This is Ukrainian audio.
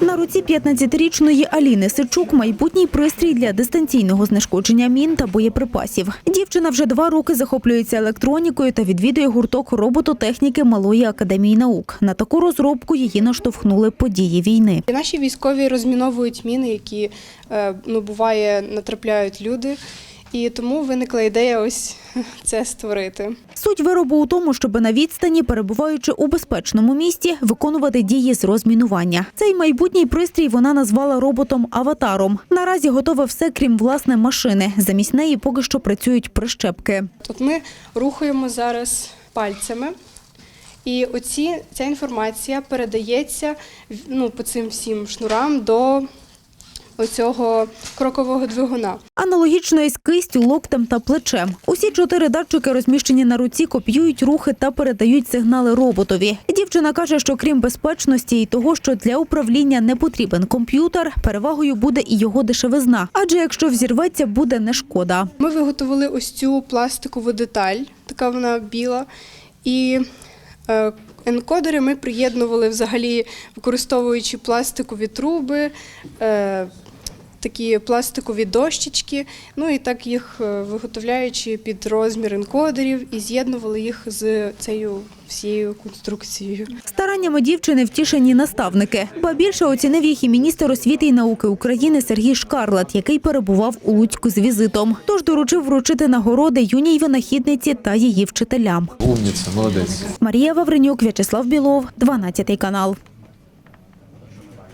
На руці 15-річної Аліни Сичук майбутній пристрій для дистанційного знешкодження мін та боєприпасів. Дівчина вже два роки захоплюється електронікою та відвідує гурток робототехніки Малої академії наук. На таку розробку її наштовхнули події війни. Наші військові розміновують міни, які е, ну, буває натрапляють люди. І тому виникла ідея ось це створити. Суть виробу у тому, щоб на відстані, перебуваючи у безпечному місті, виконувати дії з розмінування. Цей майбутній пристрій вона назвала роботом-аватаром. Наразі готове все, крім власне машини. Замість неї поки що працюють прищепки. Тут ми рухаємо зараз пальцями. І оці, ця інформація передається ну, по цим всім шнурам до оцього крокового двигуна. Аналогічно із кистю, локтем та плечем. Усі чотири датчики, розміщені на руці, копіюють рухи та передають сигнали роботові. Дівчина каже, що крім безпечності і того, що для управління не потрібен комп'ютер, перевагою буде і його дешевизна. Адже якщо взірветься, буде не шкода. Ми виготовили ось цю пластикову деталь, така вона біла. І е, енкодери ми приєднували взагалі, використовуючи пластикові труби, е, такі пластикові дощечки, ну і так їх е, виготовляючи під розмір енкодерів і з'єднували їх з цією всією конструкцією. Стараннями дівчини втішені наставники. Ба більше оцінив їх і міністр освіти і науки України Сергій Шкарлат, який перебував у Луцьку з візитом. Тож доручив вручити нагороди юній винахідниці та її вчителям. Умниця, молодець. Марія Вавренюк, В'ячеслав Білов, 12 канал.